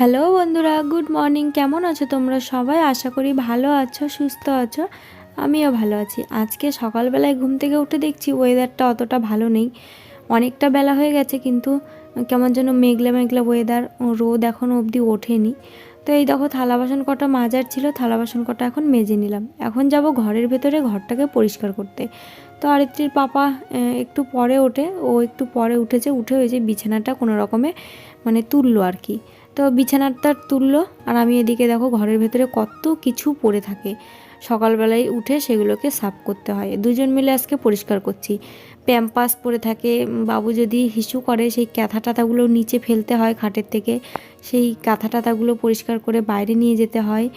Hello বন্ধুরা, good morning. কেমন আছো তোমরা সবাই? আশা করি ভালো আছো, সুস্থ আছো। আমিও ভালো আছি। আজকে সকালবেলায় ঘুম থেকে উঠে দেখছি ওয়েদারটা অতটা ভালো নেই। অনেকটা বেলা হয়ে গেছে, কিন্তু কেমন যেন মেঘলা মেঘলা ওয়েদার রোদ এখনও অবধি ওঠেনি। তো এই দেখো, থালা বাসন কটা মাজার ছিল, থালা বাসন কটা এখন মেজে নিলাম। এখন যাব ঘরের ভেতরে ঘরটাকে পরিষ্কার করতে। তো আরিত্রির পাপা একটু পরে ওঠে। ও একটু পরে উঠেছে, উঠে ওই যে বিছানাটা কোনো রকমে মানে তুললো আর কি। তো বিছানাটা তুললো আর আমি এদিকে দেখো ঘরের ভেতরে কত কিছু পড়ে থাকে। সকালবেলায় উঠে সেগুলোকে সাফ করতে হয়। দুজন মিলে আজকে পরিষ্কার করছি। প্যাম্পাস পরে থাকে। বাবু যদি হিসু করে সেই ক্যাথা টাথাগুলো নিচে ফেলতে হয় খাটের থেকে, সেই কাঁথা টাথাগুলো পরিষ্কার করে বাইরে নিয়ে যেতে হয়।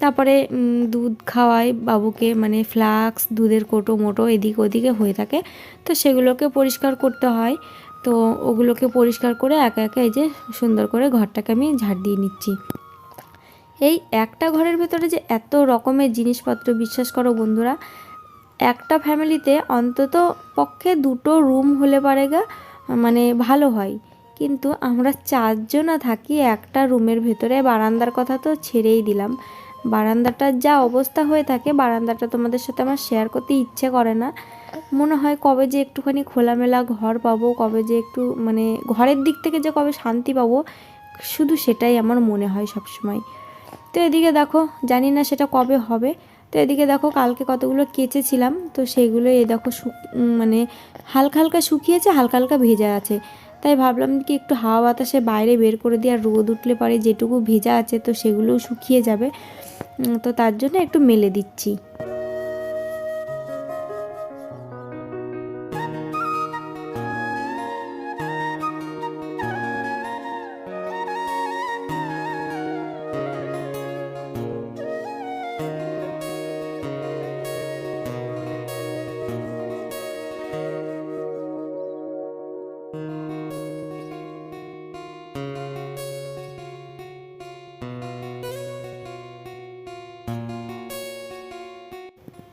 তারপরে দুধ খাওয়াই বাবুকে মানে ফ্লাক্স, দুধের কোটো মোটো এদিক ওদিকে হয়ে থাকে। তো সেগুলোকে পরিষ্কার করতে হয়। তো ওগুলোকে পরিষ্কার করে একা একা এই যে সুন্দর করে ঘরটাকে আমি ঝাড় দিয়ে নিচ্ছি। এই একটা ঘরের ভেতরে যে এত রকমের জিনিসপত্র, বিশ্বাস করো বন্ধুরা, একটা ফ্যামিলিতে অন্তত পক্ষে দুটো রুম হলে পারে গা মানে ভালো হয়। কিন্তু আমরা চারজনা থাকি একটা রুমের ভেতরে, বারান্দার কথা তো ছেড়েই দিলাম। বারান্দাটার যা অবস্থা হয়ে থাকে, বারান্দাটা তোমাদের সাথে আমার শেয়ার করতে ইচ্ছে করে না। মনে হয় কবে যে একটুখানি খোলামেলা ঘর পাবো, কবে যে একটু মানে ঘরের দিক থেকে যে কবে শান্তি পাবো, শুধু সেটাই আমার মনে হয় সবসময়। তো এদিকে দেখো, জানি না সেটা কবে হবে। তো এদিকে দেখো কালকে কতগুলো কেচেছিলাম, তো সেইগুলো এই দেখো মানে হালকা হালকা শুকিয়েছে, হালকা হালকা ভেজা আছে। তাই ভাবলাম কি একটু হাওয়া বাতাসে বাইরে বের করে দিয়ে আর রোদ উঠলে পারে যেটুকু ভেজা আছে, তো সেগুলোও শুকিয়ে যাবে। তো তার জন্য একটু মেলে দিচ্ছি।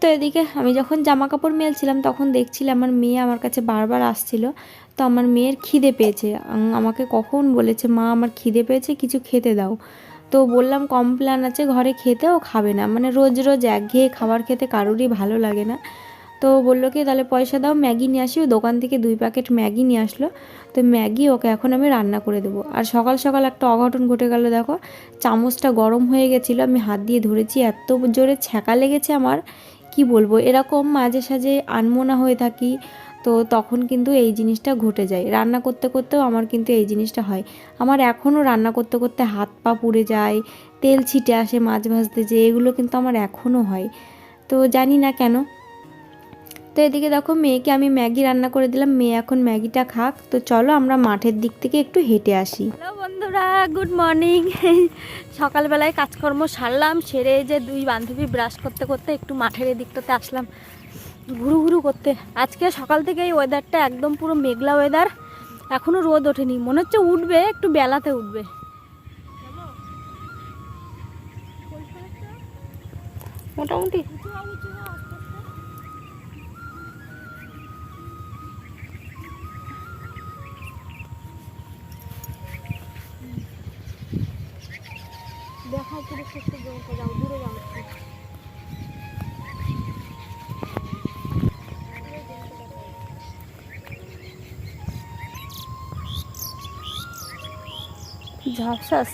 তো এদিকে আমি যখন জামা কাপড় মেলছিলাম, তখন দেখছিলাম আমার মেয়ে আমার কাছে বারবার আসছিল। তো আমার মেয়ের খিদে পেয়েছে। আমাকে কখন বলেছে, মা, আমার খিদে পেয়েছে, কিছু খেতে দাও। তো বললাম কমপ্ল্যান আছে, ঘরে খেতে ও খাবে না। মানে রোজ রোজ একঘেয়ে খাবার খেতে কারোরই ভালো লাগে না। তো বলল কি, তাহলে পয়সা দাও, ম্যাগি নিয়ে আসি। দোকান থেকে দুই প্যাকেট ম্যাগি নিয়ে আসলো। তো ম্যাগি ওকে এখন আমি রান্না করে দেবো। আর সকাল সকাল একটা অঘটন ঘটে গেল, দেখো। চামচটা গরম হয়ে গেছিল, আমি হাত দিয়ে ধরেছি, এত জোরে ছ্যাঁকা লেগেছে আমার। কি বলব? এরকম মাঝে সাঝে আনমোনা হয়ে থাকি, তো তখন কিন্তু এই জিনিসটা ঘটে যায়। রান্না করতে করতেও আমার কিন্তু এই জিনিসটা হয়। আমার এখনও রান্না করতে করতে হাত পা পুড়ে যায়, তেল ছিটে আসে মাছ ভাজতে যে এগুলো কিন্তু আমার এখনও হয়। তো জানি না কেন তো এদিকে দেখো মেয়েকে আমি ম্যাগি রান্না করে দিলাম। মেয়ে এখন ম্যাগিটা খাক। তো চলো আমরা মাঠের দিক থেকে একটু হেঁটে আসি। হ্যালো বন্ধুরা গুড মর্নিং। সকালবেলায় কাজকর্ম সারলাম সেরে এই যে দুই বান্ধবী ব্রাশ করতে করতে একটু মাঠের এদিকটাতে আসলাম। ঘুরু ঘুরু করতে। আজকে সকাল থেকে এই ওয়েদারটা একদম পুরো মেঘলা ওয়েদার এখনও রোদ ওঠেনি। মনে হচ্ছে উঠবে একটু বেলাতে উঠবে। মোটামুটি। ঝাপসাস।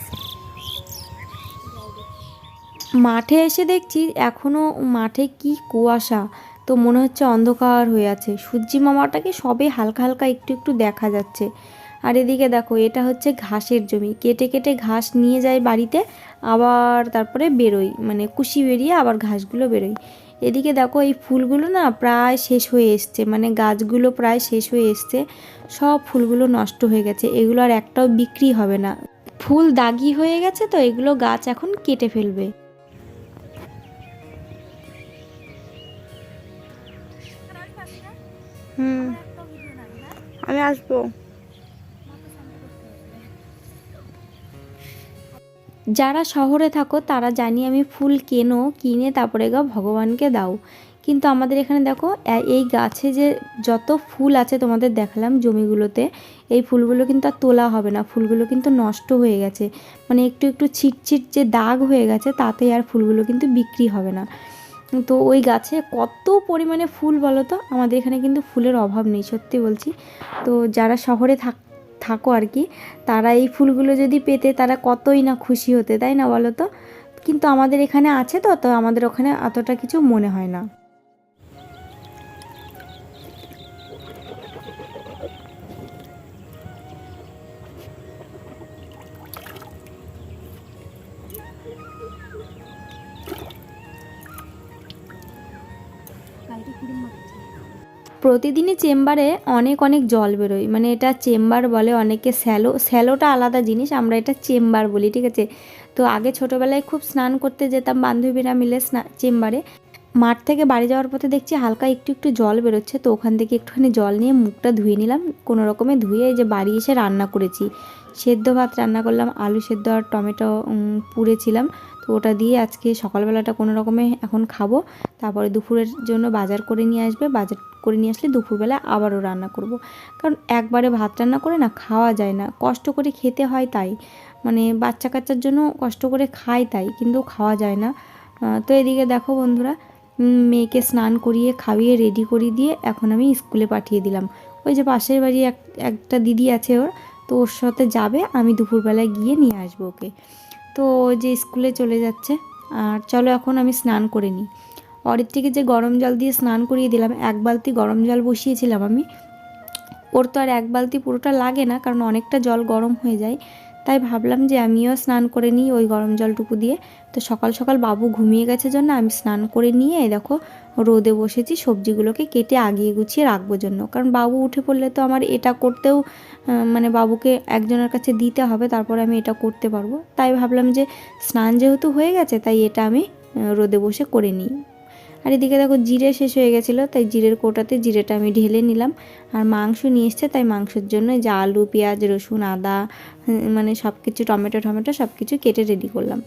মাঠে এসে দেখছি এখনও মাঠে কি কুয়াশা, তো মনে হচ্ছে অন্ধকার হয়ে আছে। সূর্যি মামাটাকে সবে হালকা হালকা একটু একটু দেখা যাচ্ছে। আর এদিকে দেখো, এটা হচ্ছে ঘাসের জমি। কেটে কেটে ঘাস নিয়ে যায় বাড়িতে, আবার তারপরে বেরোই। মানে কুশি বেরিয়ে আবার ঘাসগুলো বেরোয় এদিকে দেখো, এই ফুলগুলো না প্রায় শেষ হয়ে এসছে। মানে গাছগুলো প্রায় শেষ হয়ে এসছে। সব ফুলগুলো নষ্ট হয়ে গেছে। এগুলো আর একটাও বিক্রি হবে না। ফুল দাগি হয়ে গেছে তো এগুলো গাছ এখন কেটে ফেলবে। হুম। আমি আসব। যারা শহরে থাকো তারা জানি আমি ফুল কেনো কিনে তারপরে গা ভগবানকে দাও। কিন্তু আমাদের এখানে দেখো এই গাছে যে যত ফুল আছে তোমাদের দেখালাম জমিগুলোতে, এই ফুলগুলো কিন্তু আর তোলা হবে না। ফুলগুলো কিন্তু নষ্ট হয়ে গেছে। মানে একটু একটু ছিটছিট যে দাগ হয়ে গেছে তাতে আর ফুলগুলো কিন্তু বিক্রি হবে না। তো ওই গাছে কত পরিমাণে ফুল বলো তো, আমাদের এখানে কিন্তু ফুলের অভাব নেই, সত্যি বলছি। তো যারা শহরে থাক, থাকো আর কি, তারা এই ফুলগুলো যদি পেতে তারা কতই না খুশি হতে, তাই না বলো তো? কিন্তু আমাদের এখানে আছে তো তো আমাদের ওখানে অতটা কিছু মনে হয় না। প্রতিদিনই চেম্বারে অনেক অনেক জল বেরোয়। মানে এটা চেম্বার বলে অনেকে স্যালো, স্যালোটা আলাদা জিনিস, আমরা এটা চেম্বার বলি, ঠিক আছে? তো আগে ছোটোবেলায় খুব স্নান করতে যেতাম বান্ধবীরা মিলে চেম্বারে। মাঠ থেকে বাড়ি যাওয়ার পথে দেখছি হালকা একটু একটু জল বেরোচ্ছে, তো ওখান থেকে একটুখানি জল নিয়ে মুখটা ধুয়ে নিলাম। কোনো রকমে ধুয়ে যে বাড়ি এসে রান্না করেছি। সেদ্ধ ভাত রান্না করলাম, আলু সেদ্ধ আর টমেটো পুড়েছিলাম। তো ওটা দিয়ে আজকে সকালবেলাটা কোনো রকমে এখন খাব। তারপরে দুপুরের জন্য বাজার করে নিয়ে আসবে। বাজার করে নিয়ে আসলে দুপুরবেলা আবারও রান্না করব। কারণ একবারে ভাত রান্না করে না খাওয়া যায় না। কষ্ট করে খেতে হয় তাই। মানে বাচ্চা কাচ্চার জন্য কষ্ট করে খায় তাই, কিন্তু খাওয়া যায় না। তো এদিকে দেখো বন্ধুরা মেয়েকে স্নান করিয়ে খাইয়ে রেডি করিয়ে দিয়ে এখন আমি স্কুলে পাঠিয়ে দিলাম। ওই যে পাশের বাড়ি এক, একটা দিদি আছে ওর, তো ওর সাথে যাবে, আমি দুপুরবেলায় গিয়ে নিয়ে আসব ওকে। তো যে স্কুলে চলে যাচ্ছে, আর চলো এখন আমি স্নান করে নিই। অরিত্রীকে যে গরম জল দিয়ে স্নান করিয়ে দিলাম, এক বালতি গরম জল বসিয়েছিলাম আমি। ওর তো আর এক বালতি পুরোটা লাগে না, কারণ অনেকটা জল গরম হয়ে যায়। তাই ভাবলাম যে আমিও স্নান করে নিই ওই গরম জলটুকু দিয়ে। তো সকাল সকাল বাবু ঘুমিয়ে গেছে জন্য আমি স্নান করে নিয়ে দেখো রোদে বসেছি, সবজিগুলোকে কেটে আগিয়ে গুছিয়ে রাখব জন্য। কারণ বাবু উঠে পড়লে তো আমার এটা করতেও মানে বাবুকে একজনের কাছে দিতে হবে, তারপরে আমি এটা করতে পারব। তাই ভাবলাম যে স্নান যেহেতু হয়ে গেছে, তাই এটা আমি রোদে বসে করে নিই। আর এদিকে দেখো জিরে শেষ হয়ে গেছিল, তাই জিরের কোটাতে জিরেটা আমি ঢেলে নিলাম। আর মাংস নিয়ে এসছে, তাই মাংসের জন্য যে আলু, পেঁয়াজ, রসুন, আদা মানে সব কিছু টমেটো টমেটো সব কিছু কেটে রেডি করলাম।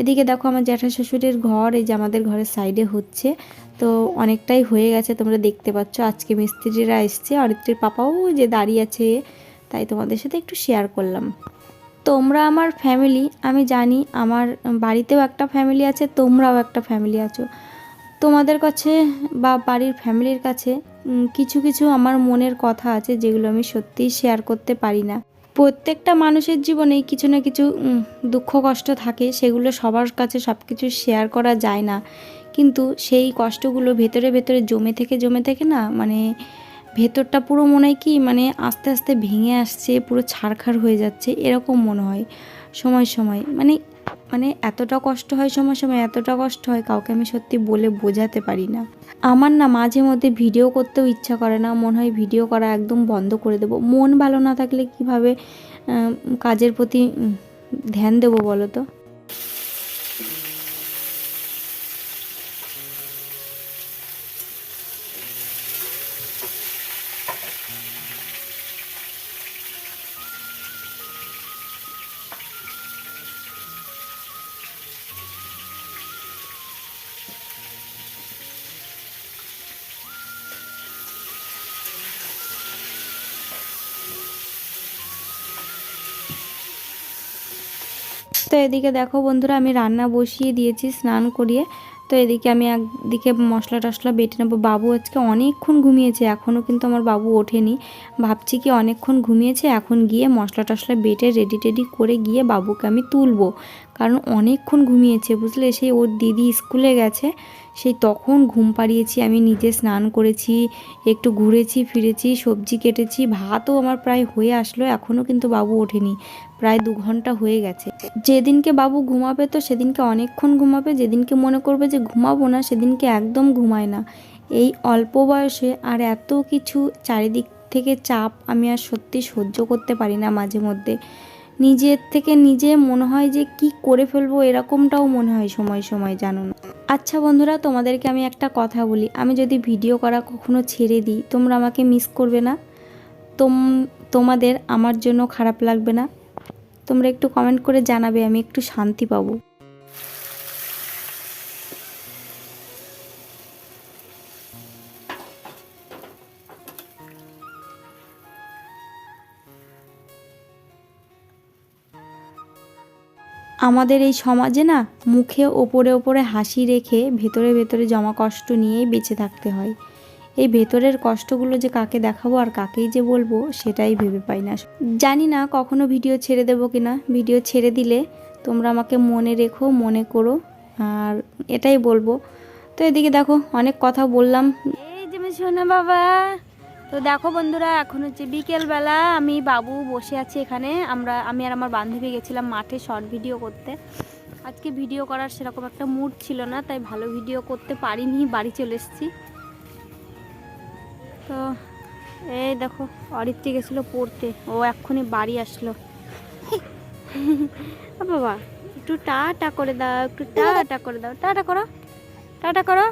এদিকে দেখো আমার জ্যাঠা শ্বশুরের ঘর, এই যে আমাদের ঘরের সাইডে হচ্ছে। তো অনেকটাই হয়ে গেছে, তোমরা দেখতে পাচ্ছ আজকে মিস্ত্রিরা এসছে। অরিত্রীর পাপাও যে দাঁড়িয়ে আছে, তাই তোমাদের সাথে একটু শেয়ার করলাম। তোমরা আমার ফ্যামিলি আমি জানি আমার বাড়িতেও একটা ফ্যামিলি আছে, তোমরাও একটা ফ্যামিলি আছো। তোমাদের কাছে বা বাড়ির ফ্যামিলির কাছে কিছু কিছু আমার মনের কথা আছে যেগুলো আমি সত্যিই শেয়ার করতে পারি না। প্রত্যেকটা মানুষের জীবনেই কিছু না কিছু দুঃখ কষ্ট থাকে, সেগুলো সবার কাছে সব কিছু শেয়ার করা যায় না। কিন্তু সেই কষ্টগুলো ভেতরে ভেতরে জমে থেকে জমে থেকে না মানে ভেতরটা পুরো মনে হয় কি মানে আস্তে আস্তে ভেঙে আসছে, পুরো ছাড়খাড় হয়ে যাচ্ছে, এরকম মনে হয়। সময় সময় মানে মানে এতটা কষ্ট হয় সময় সময়, এতটা কষ্ট হয় কাউকে আমি সত্যি বলে বোঝাতে পারি না। আমার না মাঝে মধ্যে ভিডিও করতেও ইচ্ছা করে না, মনে হয় ভিডিও করা একদম বন্ধ করে দেবো। মন ভালো না থাকলে কীভাবে কাজের প্রতি ধ্যান দেবো বলো তো? তো এদিকে দেখো বন্ধুরা, আমি রান্না বসিয়ে দিয়েছি, স্নান করিয়ে। তো এদিকে আমি একদিকে মশলা টশলা বেটে নেব। বাবু আজকে অনেকক্ষণ ঘুমিয়েছে, এখনও কিন্তু আমার বাবু ওঠেনি। ভাবছি কি অনেকক্ষণ ঘুমিয়েছে, এখন গিয়ে মশলা টশলা বেটে রেডি টেডি করে গিয়ে বাবুকে আমি তুলবো। কারণ অনেকক্ষণ ঘুমিয়েছে, বুঝলে? সেই ওর দিদি স্কুলে গেছে সেই তখন ঘুম পাড়িয়েছি, আমি নিজে স্নান করেছি, একটু ঘুরেছি, ফিরেছি, সবজি কেটেছি, ভাতও আমার প্রায় হয়ে আসলো, এখনও কিন্তু বাবু ওঠেনি, প্রায় দু ঘণ্টা হয়ে গেছে। যেদিনকে বাবু ঘুমাবে তো সেদিনকে অনেকক্ষণ ঘুমাবে, যেদিনকে মনে করবে যে ঘুমাবো না, সেদিনকে একদম ঘুমায় না। এই অল্প বয়সে আর এত কিছু চারিদিক থেকে চাপ আমি আর সত্যি সহ্য করতে পারি না মাঝে মধ্যে। নিজের থেকে নিজে মনে হয় যে কি করে ফেলব, এরকমটাও মনে হয় সময় সময়, জানো না। আচ্ছা বন্ধুরা, তোমাদেরকে আমি একটা কথা বলি। আমি যদি ভিডিও করা কখনো ছেড়ে দিই, তোমরা আমাকে মিস করবে না। তোম, তোমাদের আমার জন্য খারাপ লাগবে না। তোমরা একটু কমেন্ট করে জানাবে, আমি একটু শান্তি পাবো। আমাদের এই সমাজে না মুখে ওপরে ওপরে হাসি রেখে ভেতরে ভেতরে জমা কষ্ট নিয়েই বেঁচে থাকতে হয়। এই ভেতরের কষ্টগুলো যে কাকে দেখাবো আর কাকেই যে বলব সেটাই ভেবে পাই না। জানি না কখনো ভিডিও ছেড়ে দেবো কি না ভিডিও ছেড়ে দিলে তোমরা আমাকে মনে রেখো, মনে করো। আর এটাই বলব। তো এদিকে দেখো, অনেক কথা বললাম। এই যে বাবা। তো দেখো বন্ধুরা, এখন হচ্ছে বিকেলবেলা আমি বাবু বসে আছি এখানে। আমরা, আমি আর আমার বান্ধবী গেছিলাম মাঠে শর্ট ভিডিও করতে। আজকে ভিডিও করার সেরকম একটা মুড ছিল না, তাই ভালো ভিডিও করতে পারিনি, বাড়ি চলে এসেছি। তো এই দেখো, অরিত্রি গেছিল পড়তে, ও এক্ষুনি বাড়ি আসলো। বাবা, একটু টাটা করে দাও, একটু টাটা করে দাও, টাটা করো টাটা করো।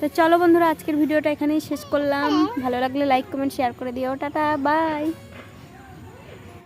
তো চলো বন্ধুরা, আজকের ভিডিওটা এখানেই শেষ করলাম। ভালো লাগলে লাইক কমেন্ট শেয়ার করে দিও। Tata bye